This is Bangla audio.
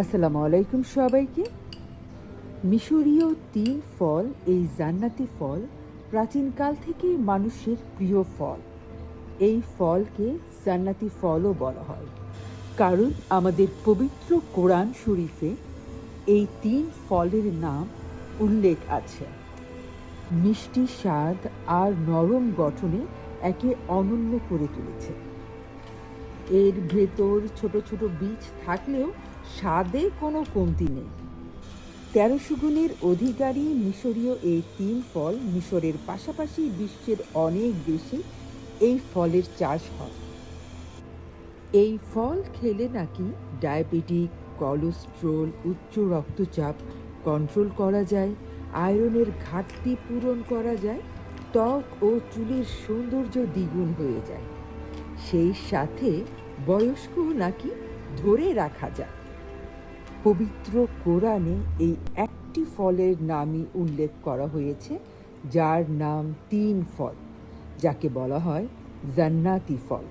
আসসালামু আলাইকুম সবাইকে। মিশরীয় তিন ফল, এই জান্নাতি ফল, প্রাচীনকাল থেকেই মানুষের প্রিয় ফল। এই ফলকে জান্নাতি ফলও বলা হয়। কারণ আমাদের পবিত্র কোরআন শরীফে এই তিন ফলের নাম উল্লেখ আছে। মিষ্টি স্বাদ আর নরম গঠনে একে অনন্য করে তুলেছে। এর ভেতর ছোট ছোট বীজ থাকলেও স্বাদে কোনো কমতি নেই। তেরোশো গুণের অধিকারী মিশরীয় এই তিন ফল মিশরের পাশাপাশি বিশ্বের অনেক দেশে এই ফলের চাষ হয়। এই ফল খেলে নাকি ডায়াবেটিক, কোলেস্ট্রল, উচ্চ রক্তচাপ কন্ট্রোল করা যায়, আয়রনের ঘাটতি পূরণ করা যায়, ত্বক ও চুলের সৌন্দর্য দ্বিগুণ হয়ে যায়। সেই সাথে বয়স্ক নাকি ধরে রাখা যায়। পবিত্র কোরআনে এই একটি ফলের নামই উল্লেখ করা হয়েছে, যার নাম তিন ফল, যাকে বলা হয় জান্নাতি ফল।